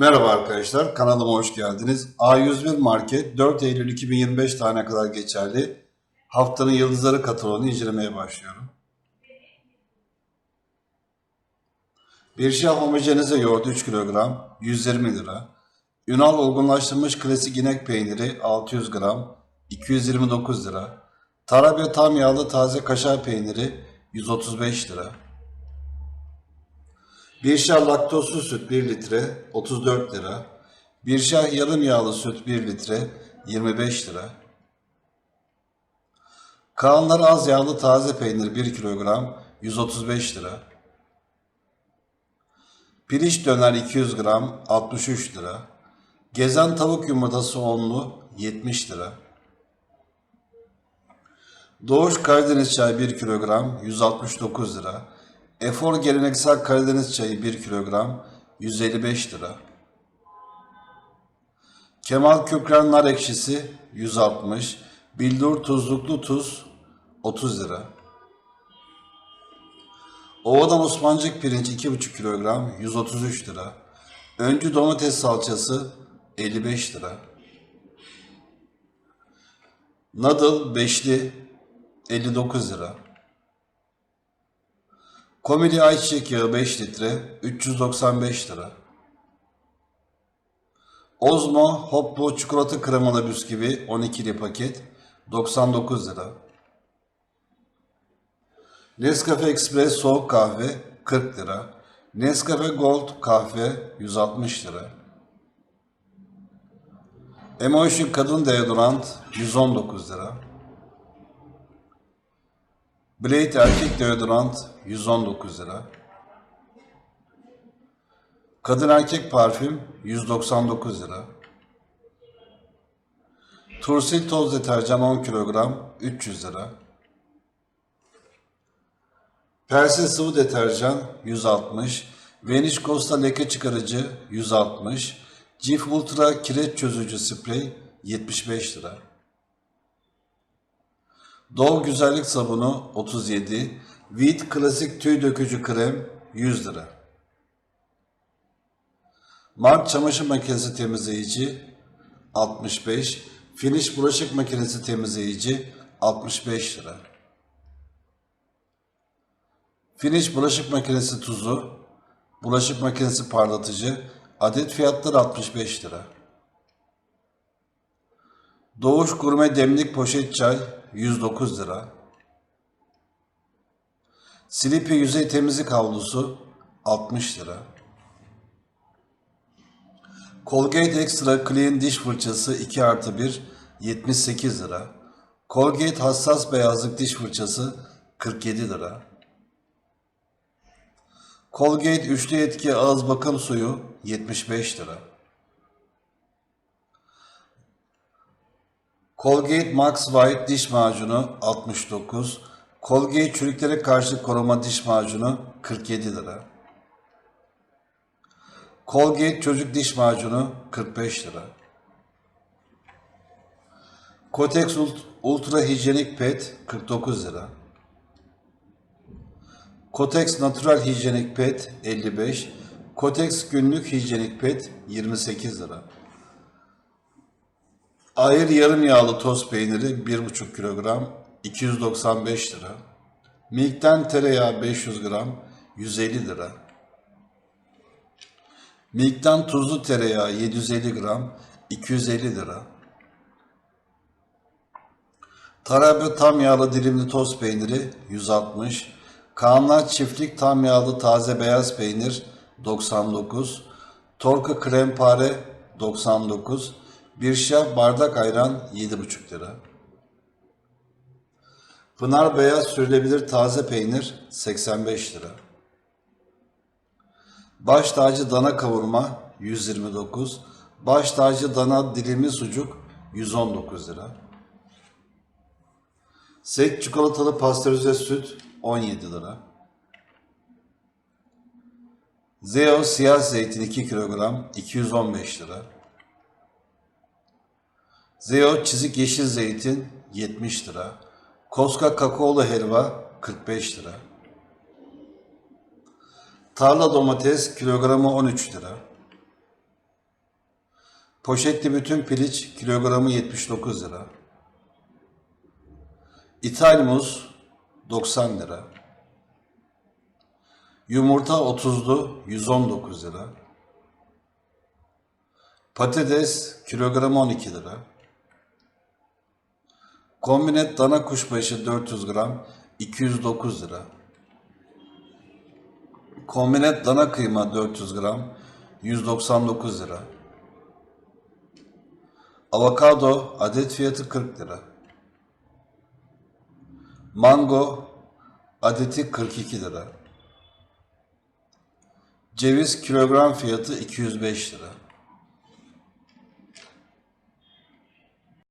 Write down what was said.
Merhaba arkadaşlar, kanalıma hoş geldiniz. A101 Market 4 Eylül 2025 tarihine kadar geçerli haftanın yıldızları kataloğunu incelemeye başlıyorum. Bir şey homojenize yoğurt 3 kilogram 120 lira. Ünal olgunlaştırılmış klasik inek peyniri 600 gram 229 lira. Tarabya tam yağlı taze kaşar peyniri 135 lira. Bir şah laktozsuz süt 1 litre 34 lira. Bir şah yarım yağlı süt 1 litre 25 lira. Kaanlar az yağlı taze peynir 1 kilogram 135 lira. Pirinç döner 200 gram 63 lira. Gezen tavuk yumurtası onlu 70 lira. Doğuş Karadeniz çayı 1 kilogram 169 lira. Efor geleneksel Karadeniz çayı 1 kilogram 155 lira. Kemal Kükren nar ekşisi 160. Bildur tuzluklu tuz 30 lira. Ova'dan Osmancık pirinç 2,5 kilogram 133 lira. Öncü domates salçası 55 lira. Nadıl beşli 59 lira. Komili ayçiçek yağı 5 litre 395 lira. Ozmo Hoppo çikolata kremalı bisküvi 12'li paket 99 lira. Nescafe Express soğuk kahve 40 lira. Nescafe Gold kahve 160 lira. Emotion kadın deodorant 119 lira. Blade erkek deodorant 119 lira. Kadın erkek parfüm 199 lira. Tursil toz deterjan 10 kilogram 300 lira. Persil sıvı deterjan 160. Vanish Costa leke çıkarıcı 160. Cif Ultra kireç çözücü sprey 75 lira. Dove güzellik sabunu 37. Veet klasik tüy dökücü krem 100 lira. Mark çamaşır makinesi temizleyici 65. Finish bulaşık makinesi temizleyici 65 lira. Finish bulaşık makinesi tuzu, bulaşık makinesi parlatıcı, adet fiyatları 65 lira. Doğuş Gurme Demlik Poşet Çay 109 lira. Silipi Yüzey Temizlik Havlusu 60 lira. Colgate Extra Clean Diş Fırçası 2 artı 1 78 lira. Colgate Hassas Beyazlık Diş Fırçası 47 lira. Colgate Üçlü Etki Ağız Bakım Suyu 75 lira. Colgate Max White diş macunu 69. Colgate çürüklere karşı koruma diş macunu 47 lira. Colgate çocuk diş macunu 45 lira. Kotex Ult- Ultra Hijyenik Pet 49 lira. Kotex Natural Hijyenik Pet 55. Kotex Günlük Hijyenik Pet 28 lira. Ayır yarım yağlı toz peyniri 1,5 kilogram 295 lira. Milk'ten tereyağı 500 gram 150 lira. Milk'ten tuzlu tereyağı 750 gram 250 lira. Tarabya tam yağlı dilimli toz peyniri 160. Kaanlar çiftlik tam yağlı taze beyaz peynir 99. Torku krempare 99. Bir şah bardak ayran 7,5 lira. Pınar beyaz sürülebilir taze peynir 85 lira. Baş tacı dana kavurma 129. Baş tacı dana dilimli sucuk 119 lira. Sek çikolatalı pastörize süt 17 lira. Zeo siyah zeytin 2 kilogram 215 lira. Zeo çizik yeşil zeytin 70 lira. Koska kakaolu helva 45 lira. Tarla domates kilogramı 13 lira. Poşetli bütün piliç kilogramı 79 lira. İthal muz 90 lira. Yumurta 30'lu 119 lira. Patates kilogramı 12 lira. Kombinet dana kuşbaşı 400 gram 209 lira. Kombinet dana kıyma 400 gram 199 lira. Avokado adet fiyatı 40 lira. Mango adeti 42 lira. Ceviz kilogram fiyatı 205 lira.